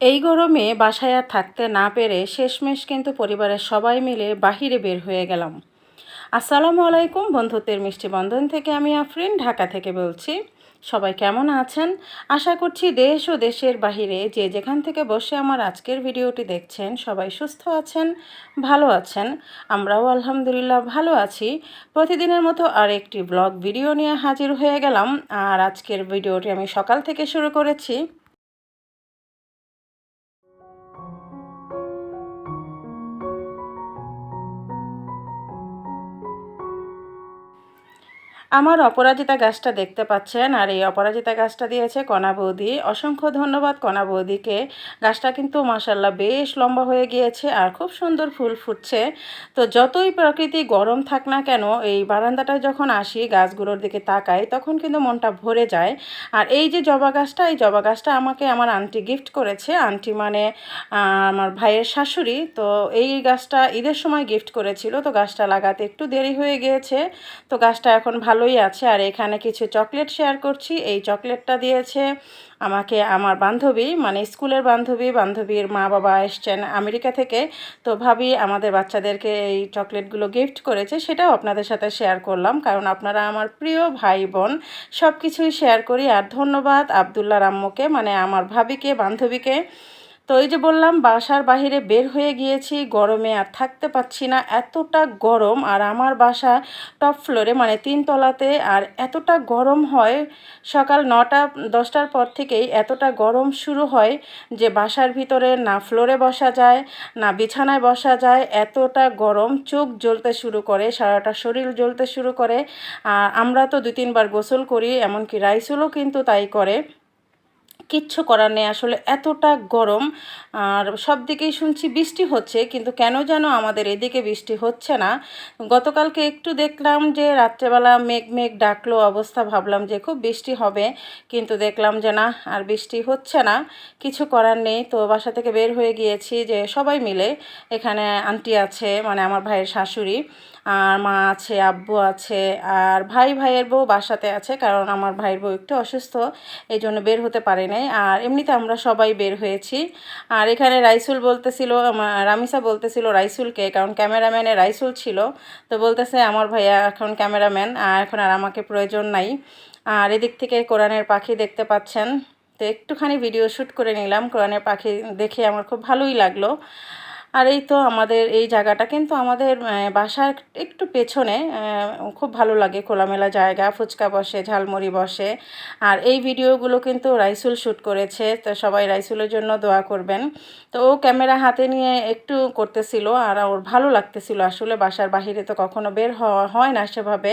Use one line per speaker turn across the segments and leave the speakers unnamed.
এই গরমে বাসায় আর থাকতে না পেরে শেষমেশ কিন্তু পরিবারের সবাই মিলে বাহিরে বের হয়ে গেলাম। আসসালামু আলাইকুম, বন্ধুত্বের মিষ্টি বন্ধন থেকে আমি আফরিন, ঢাকা থেকে বলছি, সবাই কেমন আছেন? আশা করছি দেশ ও দেশের বাহিরে যে যেখান থেকে বসে আমার আজকের ভিডিওটি দেখছেন, সবাই সুস্থ আছেন, ভালো আছেন। আমরাও আলহামদুলিল্লাহ ভালো আছি। প্রতিদিনের মতো আর একটি ব্লগ ভিডিও নিয়ে হাজির হয়ে গেলাম। আর আজকের ভিডিওটি আমি সকাল থেকে শুরু করেছি। আমার অপরাজিতা গাছটা দেখতে পাচ্ছেন, আর এই অপরাজিতা গাছটা দিয়েছে কণা বৌদি। অসংখ্য ধন্যবাদ কণা বৌদিকে। গাছটা কিন্তু মাসাল্লাহ বেশ লম্বা হয়ে গিয়েছে আর খুব সুন্দর ফুল ফুটছে। তো যতই প্রকৃতি গরম থাক না কেন, এই বারান্দাটা যখন আসি, গাছগুলোর দিকে তাকাই, তখন কিন্তু মনটা ভরে যায়। আর এই যে জবা গাছটা, এই জবা গাছটা আমাকে আমার আন্টি গিফট করেছে। আন্টি মানে আমার ভাইয়ের শাশুড়ি। তো এই গাছটা ঈদের সময় গিফট করেছিল। তো গাছটা লাগাতে একটু দেরি হয়ে গিয়েছে। তো গাছটা এখন ভালো ভালোই আছে। আর এখানে কিছু চকলেট শেয়ার করছি। এই চকলেটটা দিয়েছে আমাকে আমার বান্ধবী মানে স্কুলের বান্ধবী। বান্ধবীর মা বাবা এসছেন আমেরিকা থেকে। তো ভাবি আমাদের বাচ্চাদেরকে এই চকলেটগুলো গিফট করেছে। সেটাও আপনাদের সাথে শেয়ার করলাম। কারণ আপনারা আমার প্রিয় ভাই, বোন সব কিছুই শেয়ার করি। আর ধন্যবাদ আবদুল্লা রাম্মুকে মানে আমার ভাবিকে, বান্ধবীকে। তো এই যে বললাম, বাসার বাহিরে বের হয়ে গিয়েছি, গরমে আর থাকতে পাচ্ছি না। এতটা গরম আর আমার বাসা টপ ফ্লোরে মানে তিনতলাতে, আর এতটা গরম হয় সকাল নটা, দশটার পর থেকেই এতটা গরম শুরু হয় যে বাসার ভিতরে না ফ্লোরে বসা যায়, না বিছানায় বসা যায়। এতটা গরম চোখ জ্বলতে শুরু করে, সারাটা শরীর জ্বলতে শুরু করে। আর আমরা তো দু তিনবার গোসল করি, এমনকি রাইসুলও কিন্তু তাই করে। কিচ্ছু করার নেই। আসলে এতটা গরম, আর সব দিকেই শুনছি বৃষ্টি হচ্ছে, কিন্তু কেন যেন আমাদের এদিকে বৃষ্টি হচ্ছে না। গতকালকে একটু দেখলাম যে রাত্রেবেলা মেঘ মেঘ ডাকলো অবস্থা, ভাবলাম যে খুব বৃষ্টি হবে, কিন্তু দেখলাম যে না, আর বৃষ্টি হচ্ছে না, কিছু করার নেই। তো বাসা থেকে বের হয়ে গিয়েছি যে সবাই মিলে, এখানে আন্টি আছে মানে আমার ভাইয়ের শাশুড়ি, আর মা আছে, আব্বু আছে, আর ভাই ভাইয়ের বউ বাসাতে আছে, কারণ আমার ভাইয়ের বউ একটু অসুস্থ, এই জন্য বের হতে পারে নাই। আর এমনিতে আমরা সবাই বের হয়েছি। আর এখানে রাইসুল বলতেছিল রামিসা বলতেছিল রাইসুলকে, কারণ ক্যামেরাম্যানে রাইসুল ছিল। তো বলতেছে, আমার ভাইয়া এখন ক্যামেরাম্যান, আর এখন আর আমাকে প্রয়োজন নাই। আর এদিক থেকে কোরআনের পাখি দেখতে পাচ্ছেন। তো একটুখানি ভিডিও শ্যুট করে নিলাম। কোরআনের পাখি দেখে আমার খুব ভালোই লাগল। আর এই তো আমাদের, এই জায়গাটা কিন্তু আমাদের বাসার একটু পেছনে খুব ভালো লাগে। খোলামেলা জায়গা, ফুচকা বসে, ঝালমুড়ি বসে। আর এই ভিডিওগুলো কিন্তু রাইসুল শ্যুট করেছে, তো সবাই রাইসুলের জন্য দোয়া করবেন। তো ও ক্যামেরা হাতে নিয়ে একটু করতেছিল, আর ওর ভালো লাগতেছিল। আসলে বাসার বাহিরে তো কখনো বের হওয়া হয় না সেভাবে,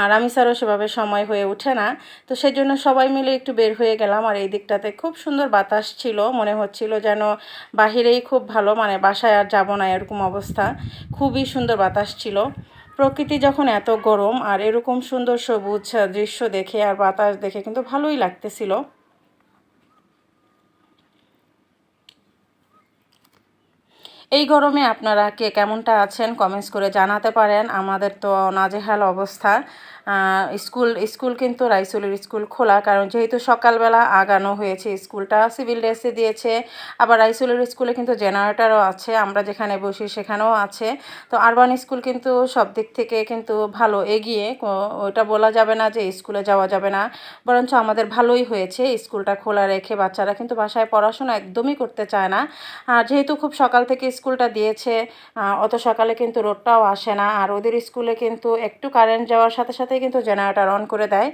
আর আমি স্যারও সেভাবে সময় হয়ে ওঠে না। তো সেই জন্য সবাই মিলে একটু বের হয়ে গেলাম, আর এই দিকটাতে খুব সুন্দর বাতাস ছিল। মনে হচ্ছিল যেন বাহিরেই খুব ভালো মানে বাসায় বাসায় আর যাব না, এরকম অবস্থা। খুবই সুন্দর বাতাস ছিল। প্রকৃতি যখন এত গরম আর এরকম সুন্দর সবুজ দৃশ্য দেখে আর বাতাস দেখে কিন্তু ভালোই লাগতেছিল। এই গরমে আপনারা কে কেমনটা আছেন কমেন্টস করে জানাতে পারেন। আমাদের তো নাজেহাল অবস্থা। স্কুল স্কুল কিন্তু রাইসুলের স্কুল খোলা, কারণ যেহেতু সকালবেলা আগানো হয়েছে, স্কুলটা সিভিল ড্রেসে দিয়েছে, আবার রাইসুলের স্কুলে কিন্তু জেনারেটারও আছে, আমরা যেখানে বসি সেখানেও আছে। তো আরবান স্কুল কিন্তু সব দিক থেকে কিন্তু ভালো, এগিয়ে ওটা বলা যাবে না যে স্কুলে যাওয়া যাবে না, বরঞ্চ আমাদের ভালোই হয়েছে, স্কুলটা খোলা রেখে বাচ্চারা কিন্তু বাসায় পড়াশোনা একদমই করতে চায় না। আর যেহেতু খুব সকাল থেকে স্কুলটা দিয়েছে অত সকালে কিন্তু রোডটাও আসে না, আর ওদের স্কুলে কিন্তু একটু কারেন্ট যাওয়ার সাথে সাথে কিন্তু জেনারেটার অন করে দেয়।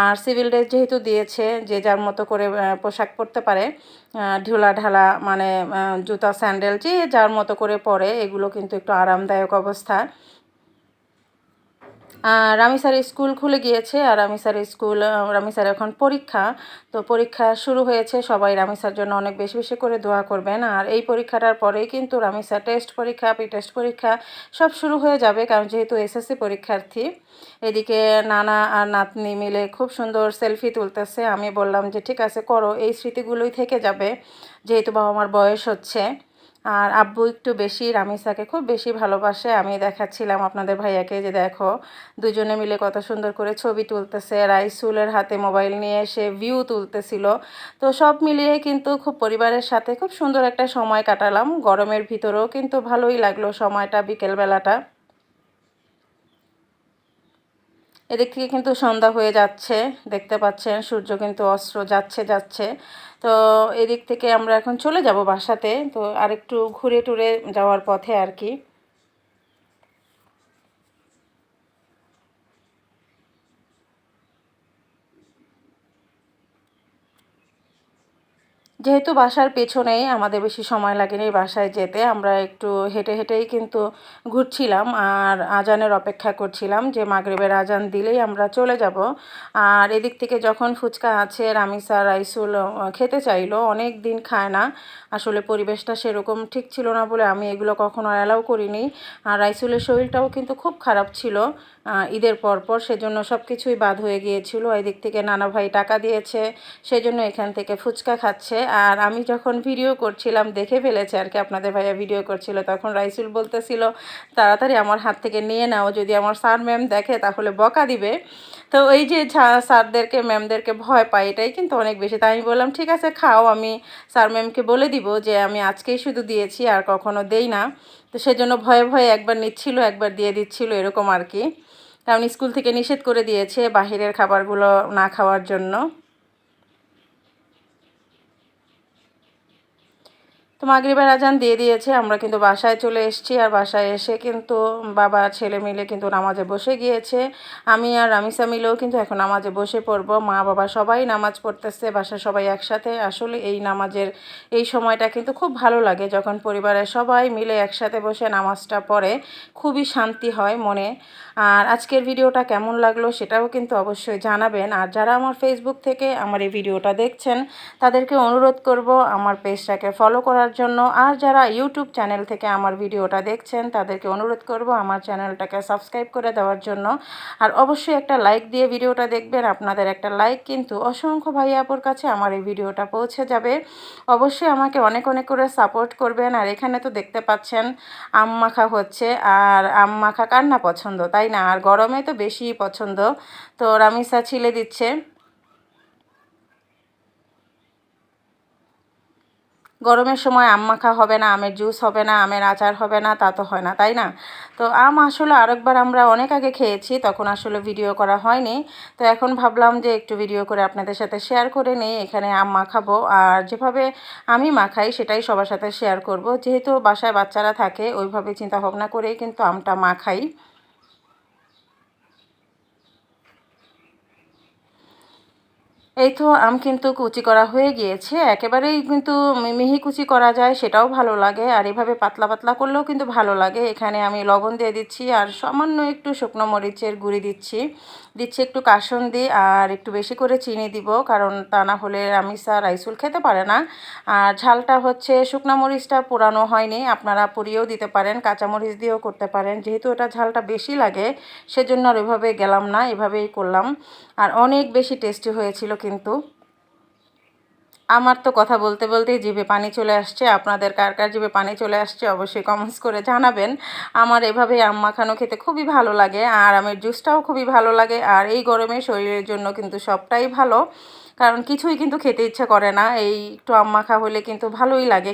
আর সিভিল ড্রেস যেহেতু দিয়েছে, যে যার মতো করে পোশাক পরতে পারে ঢোলা ঢালা মানে জুতা, স্যান্ডেল, যে যার মতো করে পরে, এগুলো কিন্তু একটু আরামদায়ক অবস্থা। রামিসার স্কুল খুলে গিয়েছে আর রামিসার স্কুল রামিসার এখন পরীক্ষা। তো পরীক্ষা শুরু হয়েছে, সবাই রামিসার জন্য অনেক বেশি বেশি করে দোয়া করবেন। আর এই পরীক্ষাটার পরেই কিন্তু রামিসা টেস্ট পরীক্ষা পি টেস্ট পরীক্ষা সব শুরু হয়ে যাবে, কারণ যেহেতু এসএসসি পরীক্ষার্থী, এদিকে নানা আর নাতনি মিলে খুব সুন্দর সেলফি তুলতেছে। আমি বললাম যে, ঠিক আছে, করো, এই স্মৃতিগুলোই থেকে যাবে, যেহেতু বাবা মার বয়স হচ্ছে। আর আব্বু একটু বেশি, রামিসাকে খুব বেশি ভালোবাসে। আমি দেখাচ্ছিলাম আপনাদের ভাইয়াকে যে দেখো, দুজনে মিলে কত সুন্দর করে ছবি তুলতেছে। রাইসুলের হাতে মোবাইল নিয়ে এসে ভিউ তুলতেছিল। তো সব মিলিয়ে কিন্তু খুব পরিবারের সাথে খুব সুন্দর একটা সময় কাটালাম। গরমের ভিতরেও কিন্তু ভালোই লাগল সময়টা, বিকেলবেলাটা। এদিক থেকে কিন্তু সন্ধ্যা হয়ে যাচ্ছে, দেখতে পাচ্ছেন সূর্য কিন্তু অস্ত্র যাচ্ছে যাচ্ছে। তো এদিক থেকে আমরা এখন চলে যাব বাসাতে, তো আরেকটু ঘুরে টুরে যাওয়ার পথে আর কি। যেহেতু বাসার পেছনেই আমাদের বেশি সময় লাগেনি বাসায় যেতে, আমরা একটু হেঁটে হেঁটেই কিন্তু ঘুরছিলাম আর আজানের অপেক্ষা করছিলাম যে মাগরেবের আজান দিলেই আমরা চলে যাব। আর এদিক থেকে যখন ফুচকা আছে, রামিসা, রাইসুল খেতে চাইলো, অনেক দিন খায় না। আসলে পরিবেশটা সেরকম ঠিক ছিল না বলে আমি এগুলো কখনো অ্যালাউ করিনি। আর রাইসুলের শরীরটাও কিন্তু খুব খারাপ ছিল ঈদের পরপর, সেজন্য সব কিছুই বাদ হয়ে গিয়েছিল। এদিক থেকে নানা ভাই টাকা দিয়েছে, সেজন্য এখান থেকে ফুচকা খাচ্ছে। আর আমি যখন ভিডিও করছিলাম, দেখে ফেলেছে আর কি আপনাদের ভাইয়া ভিডিও করছিল, তখন রাইসুল বলতেছিল, তাড়াতাড়ি আমার হাত থেকে নিয়ে নাও, যদি আমার স্যার ম্যাম দেখে তাহলে বকা দিবে। তো এই যে স্যারদেরকে ম্যামদেরকে ভয় পাই এটাই কিন্তু অনেক বেশি। তাই আমি বললাম, ঠিক আছে, খাও, আমি স্যার ম্যামকে বলে দিব যে আমি আজকেই শুধু দিয়েছি, আর কখনো দেই না। তো সেজন্য ভয়ে ভয়ে একবার নিচ্ছিল, একবার দিয়ে দিচ্ছিল, এরকম আর কি। কারণ স্কুল থেকে নিষেধ করে দিয়েছে বাহিরের খাবারগুলো না খাওয়ার জন্য। তো মাগরিবের আজান দিয়ে দিয়েছে, আমরা কিন্তু বাসায় চলে এসেছি। আর বাসায় এসে কিন্তু বাবা, ছেলে মিলে কিন্তু নামাজে বসে গিয়েছে। আমি আর রামিসা মিলেও কিন্তু এখন নামাজে বসে পড়ব। মা, বাবা সবাই নামাজ পড়তেছে বাসায় সবাই একসাথে। আসলে এই নামাজের, এই সময়টা কিন্তু খুব ভালো লাগে যখন পরিবারের সবাই মিলে একসাথে বসে নামাজটা পড়ে। খুবই শান্তি হয় মনে। আর আজকের ভিডিওটা কেমন লাগল সেটাও কিন্তু অবশ্যই জানাবেন। আর যারা আমার ফেসবুক থেকে আমার এই ভিডিওটা দেখছেন, তাদেরকে অনুরোধ করব আমার পেজটাকে ফলো করার জন্য। আর যারা ইউটিউব চ্যানেল থেকে আমার ভিডিওটা দেখছেন, তাদেরকে অনুরোধ করব আমার চ্যানেলটাকে সাবস্ক্রাইব করে দেওয়ার জন্য। আর অবশ্যই একটা লাইক দিয়ে ভিডিওটা দেখবেন। আপনাদের একটা লাইক কিন্তু অসংখ্য ভাই আপুর কাছে আমার এই ভিডিওটা পৌঁছে যাবে। অবশ্যই আমাকে অনেক অনেক করে সাপোর্ট করবেন। আর এখানে তো দেখতে পাচ্ছেন আম মাখা হচ্ছে। আর আম মাখা কার না পছন্দ? তাই না? আর গরমে তো বেশিই পছন্দ। তো রামিসা ছিলে দিচ্ছে। গরমের সময় আম মাখা হবে না, আমের জুস হবে না, আমের আচার হবে না, তা তো হয় না, তাই না? তো আম আসলে আরেকবার আমরা অনেক আগে খেয়েছি, তখন আসলে ভিডিও করা হয়নি। তো এখন ভাবলাম যে একটু ভিডিও করে আপনাদের সাথে শেয়ার করে নিই, এখানে আম মাখাবো। আর যেভাবে আমি মাখাই, সেটাই সবার সাথে শেয়ার করব। যেহেতু বাসায় বাচ্চারা থাকে, ওইভাবে চিন্তা ভাবনা করেই কিন্তু আমটা মাখাই। এই তো আম কিন্তু কুচি করা হয়ে গিয়েছে। একেবারেই কিন্তু মিহি কুচি করা যায়, সেটাও ভালো লাগে। আর এভাবে পাতলা পাতলা করলেও কিন্তু ভালো লাগে। এখানে আমি লবণ দিয়ে দিচ্ছি আর সামান্য একটু শুকনো মরিচের গুঁড়ি দিচ্ছি। দিচ্ছি একটু কাসন্দি আর একটু বেশি করে চিনি দিব, কারণ তা না হলে রামিসা রাইসুল খেতে পারে না। আর ঝালটা হচ্ছে শুকনো মরিচটা পোড়ানো হয়নি, আপনারা পুড়িয়েও দিতে পারেন, কাঁচামরিচ দিয়েও করতে পারেন। যেহেতু এটা ঝালটা বেশি লাগে, সেজন্য আর এভাবে গেলাম না, এভাবেই করলাম। আর অনেক বেশি টেস্টি হয়েছিল কিন্তু। আমার তো কথা বলতে বলতেই জিভে পানি চলে আসছে। আপনাদের কার কার জিভে পানি চলে আসছে অবশ্যই কমেন্টস করে জানাবেন। আমার এভাবে আম মাখানো খেতে খুবই ভালো লাগে, আর আমের জুসটাও খুবই ভালো লাগে, আর এই গরমে শরীরের জন্য কিন্তু সবটাই ভালো। কারণ কিছুই কিন্তু খেতে ইচ্ছা করে না, এই একটু আম মাখা হলে কিন্তু ভালোই লাগে।